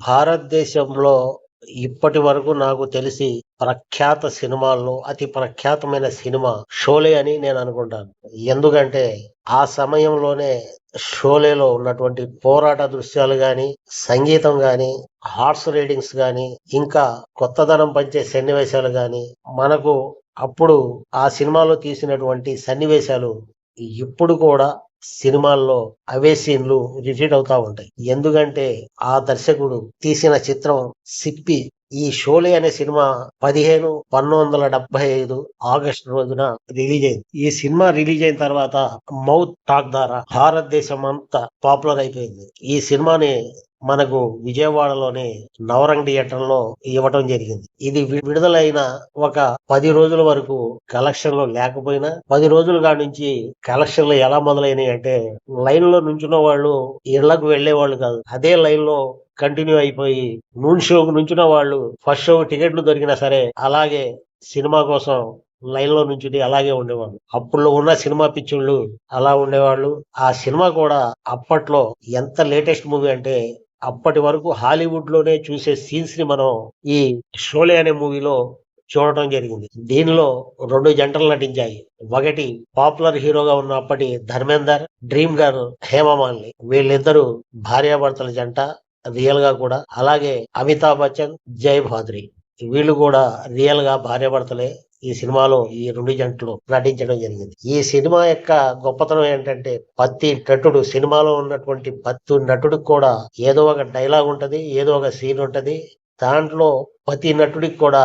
భారతదేశంలో ఇప్పటి వరకు నాకు తెలిసి ప్రఖ్యాత సినిమాల్లో అతి ప్రఖ్యాతమైన సినిమా షోలే అని నేను అనుకుంటాను. ఎందుకంటే ఆ సమయంలోనే షోలేలో ఉన్నటువంటి పోరాట దృశ్యాలు గాని సంగీతం గాని హార్స్ రీడింగ్స్ గాని ఇంకా కొత్తదనం పంచే సన్నివేశాలు గాని మనకు అప్పుడు ఆ సినిమాలో తీసినటువంటి సన్నివేశాలు ఇప్పుడు కూడా సినిమాల్లో అవే సీన్లు రిపీట్ అవుతా ఉంటాయి. ఎందుకంటే ఆ దర్శకుడు తీసిన చిత్రం సిప్పి ఈ షోలే అనే సినిమా పదిహేను పంతొమ్మిది వందల డెబ్బై ఐదు ఆగస్టు రోజున రిలీజ్ అయింది. ఈ సినిమా రిలీజ్ అయిన తర్వాత మౌత్ టాక్ ద్వారా భారతదేశం అంతా పాపులర్ అయిపోయింది. ఈ సినిమాని మనకు విజయవాడలోని నవరంగ్ థియేటర్లో ఇవ్వటం జరిగింది. ఇది విడుదలైన ఒక పది రోజుల వరకు కలెక్షన్లో లేకపోయినా పది రోజులుగా నుంచి కలెక్షన్లు ఎలా మొదలైనవి అంటే లైన్లో నుంచున్న వాళ్ళు ఇళ్ళకు వెళ్ళే వాళ్ళు కాదు. అదే లైన్లో కంటిన్యూ అయిపోయి నూన్ షోకు నుంచిన వాళ్ళు ఫస్ట్ షో టికెట్లు దొరికినా సరే అలాగే సినిమా కోసం లైన్లో నుంచి అలాగే ఉండేవాళ్ళు. అప్పుడు ఉన్న సినిమా పిచ్చుళ్ళు అలా ఉండేవాళ్ళు. ఆ సినిమా కూడా అప్పట్లో ఎంత లేటెస్ట్ మూవీ అంటే అప్పటి వరకు హాలీవుడ్లోనే చూసే సీన్స్ని మనం ఈ షోలే అనే మూవీలో చూడటం జరిగింది. దీనిలో రెండు జంటలు నటించాయి. ఒకటి పాపులర్ హీరోగా ఉన్న అప్పటి ధర్మేందర్ డ్రీమ్ గర్ల్ హేమమాలిని వీళ్ళిద్దరూ భార్యాభర్తల జంట. రియల్గా కూడా. అలాగే అమితాబ్ బచ్చన్ జై భాద్రి వీళ్ళు కూడా రియల్గా భార్యాభర్తలే ఈ సినిమాలో ఈ రెండు జంటలు నటించడం జరిగింది. ఈ సినిమా యొక్క గొప్పతనం ఏంటంటే పత్తి నటుడు సినిమాలో ఉన్నటువంటి పత్తు నటుడికి కూడా ఏదో ఒక డైలాగ్ ఉంటది ఏదో ఒక సీన్ ఉంటది. దాంట్లో ప్రతి నటుడికి కూడా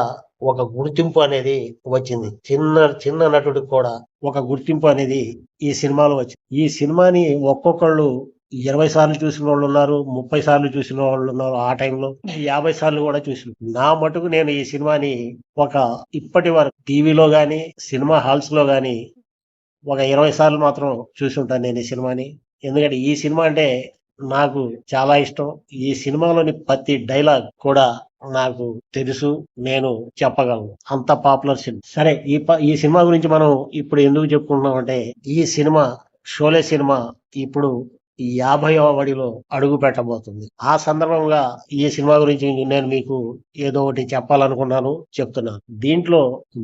ఒక గుర్తింపు అనేది వచ్చింది. చిన్న చిన్న నటుడికి కూడా ఒక గుర్తింపు అనేది ఈ సినిమాలో వచ్చింది. ఈ సినిమాని ఒక్కొక్కళ్ళు ఇరవై సార్లు చూసిన వాళ్ళు ఉన్నారు ముప్పై సార్లు చూసిన వాళ్ళు ఉన్నారు ఆ టైంలో. యాభై సార్లు కూడా చూసిన. నా మటుకు నేను ఈ సినిమాని ఒక ఇప్పటి వరకు టీవీలో గాని సినిమా హాల్స్లో గాని ఒక ఇరవై సార్లు మాత్రం చూసి ఉంటాను నేను ఈ సినిమాని. ఎందుకంటే ఈ సినిమా అంటే నాకు చాలా ఇష్టం. ఈ సినిమాలోని ప్రతి డైలాగ్ కూడా నాకు తెలుసు నేను చెప్పగలను. అంత పాపులర్ సినిమా. సరే ఈ ప- ఈ సినిమా గురించి మనం ఇప్పుడు ఎందుకు చెప్పుకుంటున్నాం అంటే ఈ సినిమా షోలే సినిమా ఇప్పుడు యాభైవ వడిలో అడుగు పెట్టబోతుంది. ఆ సందర్భంగా ఈ సినిమా గురించి నేను మీకు ఏదో ఒకటి చెప్పాలనుకున్నాను చెప్తున్నాను దీంట్లో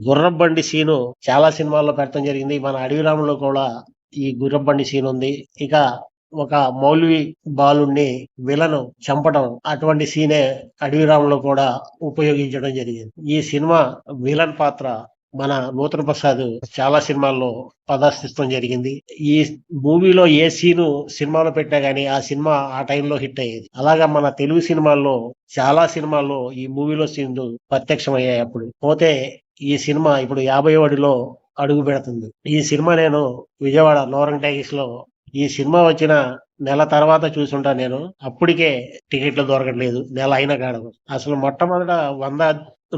గుర్రబండి సీను చాలా సినిమాల్లో పెట్టడం జరిగింది. మన అడవిరాములో కూడా ఈ గుర్రబండి సీన్ ఉంది. ఇక ఒక మౌల్వి బాలుణ్ణి విలను చంపడం అటువంటి సీనే అడవిరాములో కూడా ఉపయోగించడం జరిగింది. ఈ సినిమా విలన్ పాత్ర మన నూతన ప్రసాద్ చాలా సినిమాల్లో ప్రదర్శించడం జరిగింది. ఈ మూవీలో ఏ సీను సినిమాలో పెట్టా గానీ ఆ సినిమా ఆ టైంలో హిట్ అయ్యేది. అలాగా మన తెలుగు సినిమాల్లో చాలా సినిమాల్లో ఈ మూవీలో సీన్లు ప్రత్యక్షమయ్యాయి అప్పుడు. పోతే ఈ సినిమా ఇప్పుడు యాభై వాడిలో అడుగు పెడుతుంది. ఈ సినిమా నేను విజయవాడ నోరంగ్ టాకీస్లో ఈ సినిమా వచ్చిన నెల తర్వాత చూసుంటా నేను. అప్పటికే టికెట్లు దొరకట్లేదు. నెల అయినా కాడదు అసలు మొట్టమొదట వంద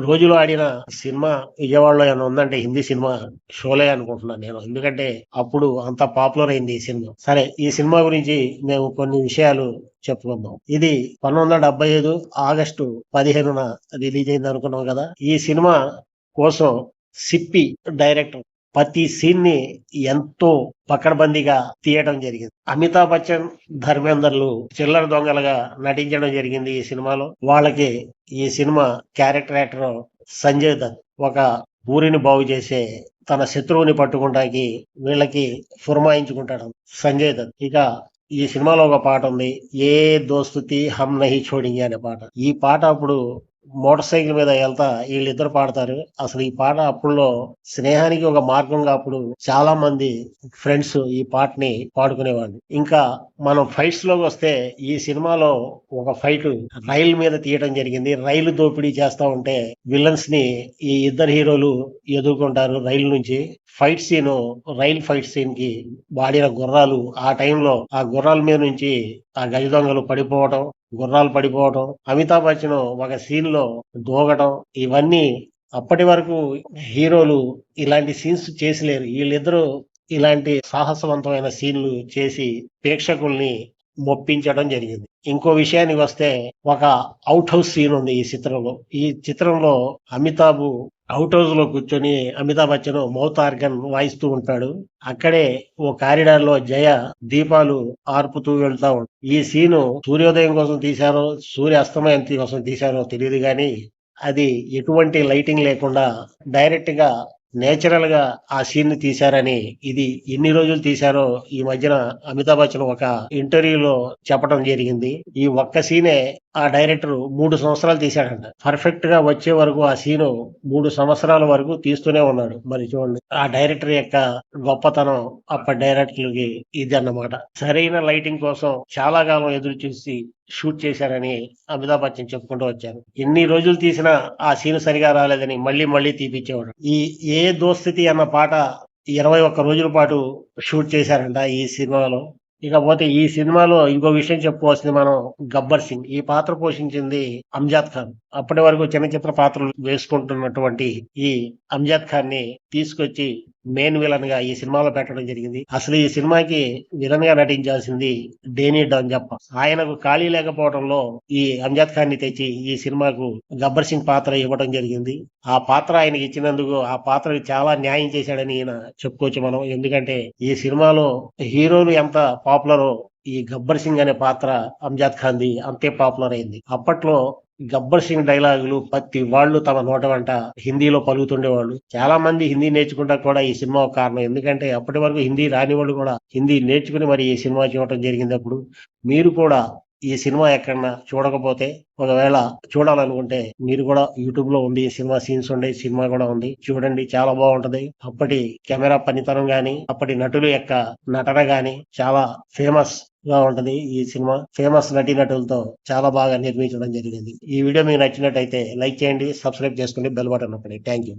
రోజులో ఆడిన సినిమా విజయవాడలో ఏమైనా ఉందంటే హిందీ సినిమా షోలే అనుకుంటున్నాను నేను. ఎందుకంటే అప్పుడు అంత పాపులర్ అయింది ఈ సినిమా. సరే ఈ సినిమా గురించి మేము కొన్ని విషయాలు చెప్పుకుందాం. ఇది పంతొమ్మిది వందల డెబ్బై ఐదు ఆగస్టు పదిహేనున రిలీజ్ అయింది అనుకున్నాం కదా. ఈ సినిమా కోసం సిప్పి డైరెక్టర్ ప్రతి సీన్ని ఎంతో పకడ్బందీగా తీయడం జరిగింది. అమితాబ్ బచ్చన్ ధర్మేందర్లు చిల్లర దొంగలుగా నటించడం జరిగింది ఈ సినిమాలో. వాళ్ళకి ఈ cinema character actor Sanjay Dutt. ఒక ఊరిని బాగు చేసే తన శత్రువుని పట్టుకుంటాకి వీళ్ళకి ఫుర్మాయించుకుంటాడు సంజయ్ దత్. ఇక ఈ సినిమాలో ఒక పాట ఉంది ఏ దోస్తుతి హమ్ నహి చోడింగి అనే పాట. ఈ పాట అప్పుడు మోటార్ సైకిల్ మీద వెళ్తా వీళ్ళిద్దరు పాడతారు. అసలు ఈ పాట అప్పుడులో స్నేహానికి ఒక మార్గంగా అప్పుడు చాలా మంది ఫ్రెండ్స్ ఈ పాటని పాడుకునేవాళ్ళు. ఇంకా మనం ఫైట్స్లోకి వస్తే ఈ సినిమాలో ఒక ఫైట్ రైలు మీద తీయడం జరిగింది. రైలు దోపిడీ చేస్తా ఉంటే విలన్స్ని ఈ ఇద్దరు హీరోలు ఎదుర్కొంటారు రైలు నుంచి. ఫైట్ సీన్ రైల్ ఫైట్ సీన్కి వాడిన గుర్రాలు ఆ టైంలో ఆ గుర్రాల మీద నుంచి ఆ గజ దొంగలు పడిపోవటం గుర్రాలు పడిపోవటం అమితాబ్ బచ్చన్ ఒక సీన్లో దూగటం ఇవన్నీ అప్పటి వరకు హీరోలు ఇలాంటి సీన్స్ చేసలేరు. వీళ్ళిద్దరూ ఇలాంటి సాహసవంతమైన సీన్లు చేసి ప్రేక్షకుల్ని మొప్పించడం జరిగింది. ఇంకో విషయానికి వస్తే ఒక అవుట్ హౌస్ సీన్ ఉంది ఈ చిత్రంలో. ఈ చిత్రంలో అమితాబ్ అవుట్ హౌస్లో కూర్చొని అమితాబ్ బచ్చన్ మౌత్ ఆర్గన్ వాయిస్తూ ఉంటాడు. అక్కడే ఓ కారిడార్లో జయ దీపాలు ఆర్పుతూ వెళ్తా ఉంటాడు ఈ సీను సూర్యోదయం కోసం తీశారో సూర్య అస్తమయం కోసం తీశారో తెలియదు గాని అది ఎటువంటి లైటింగ్ లేకుండా డైరెక్ట్గా నేచురల్గా ఆ సీన్ని తీశారని ఇది ఎన్ని రోజులు తీశారో ఈ మధ్యన అమితాబ్ బచ్చన్ ఒక ఇంటర్వ్యూలో చెప్పడం జరిగింది. ఈ ఒక్క సీనే ఆ డైరెక్టర్ మూడు సంవత్సరాలు తీశాడంట. పర్ఫెక్ట్గా వచ్చే వరకు ఆ సీను మూడు సంవత్సరాల వరకు తీస్తూనే ఉన్నాడు. మరి చూడండి ఆ డైరెక్టర్ యొక్క గొప్పతనం అప్పటి డైరెక్టర్లకి ఇది అన్నమాట. సరైన లైటింగ్ కోసం చాలా కాలం ఎదురు చూసి షూట్ చేశారని అమితాబ్ బచ్చన్ చెప్పుకుంటూ వచ్చారు. ఎన్ని రోజులు తీసినా ఆ సీన్ సరిగా రాలేదని మళ్ళీ మళ్ళీ తీపిచ్చేవాడు. ఈ ఏ దోస్థితి అన్న పాట ఇరవై ఒక్క రోజుల పాటు షూట్ చేశారంట ఈ సినిమాలో. ఇకపోతే ఈ సినిమాలో ఇంకో విషయం చెప్పుకోవాల్సింది మనం గబ్బర్ సింగ్. ఈ పాత్ర పోషించింది అంజాద్ ఖాన్. అప్పటి వరకు చిన్న చిత్ర పాత్రలు వేసుకుంటున్నటువంటి ఈ అంజాద్ ఖాన్ని తీసుకొచ్చి మెయిన్ విలన్గా ఈ సినిమాలో పెట్టడం జరిగింది. అసలు ఈ సినిమాకి విలన్గా నటించాల్సింది డేనీ చెప్ప ఆయనకు ఖాళీ లేకపోవడంలో ఈ అంజాద్ ఖాన్ని తెచ్చి ఈ సినిమాకు గబ్బర్ సింగ్ పాత్ర ఇవ్వడం జరిగింది. ఆ పాత్ర ఆయనకి ఇచ్చినందుకు ఆ పాత్రకు చాలా న్యాయం చేశాడని ఈయన చెప్పుకోవచ్చు మనం. ఎందుకంటే ఈ సినిమాలో హీరోలు ఎంత పాపులరో ఈ గబ్బర్ సింగ్ అనే పాత్ర అంజాద్ ఖాన్ది అంతే పాపులర్ అయింది. అప్పట్లో గబ్బర్ సింగ్ డైలాగులు ప్రతి వాళ్ళు తమ నోట వెంట హిందీలో పలుకుతుండేవాళ్ళు. చాలా మంది హిందీ నేర్చుకుంటా కూడా ఈ సినిమా కారణం. ఎందుకంటే అప్పటి వరకు హిందీ రాని వాళ్ళు కూడా హిందీ నేర్చుకుని మరి ఈ సినిమా చూడటం జరిగింది అప్పుడు. మీరు కూడా ఈ సినిమా ఎక్కడన్నా చూడకపోతే ఒకవేళ చూడాలనుకుంటే మీరు కూడా యూట్యూబ్లో ఉంది ఈ సినిమా సీన్స్ ఉండే సినిమా కూడా ఉంది. చూడండి చాలా బాగుంటది. అప్పటి కెమెరా పనితనం గాని అప్పటి నటుల యొక్క నటన గాని చాలా ఫేమస్గా ఉంటది ఈ సినిమా. ఫేమస్ నటీనటులతో చాలా బాగా నిర్మించడం జరిగింది. ఈ వీడియో మీకు నచ్చినట్టయితే లైక్ చేయండి సబ్స్క్రైబ్ చేసుకోండి బెల్ బటన్ నొక్కండి. Thank you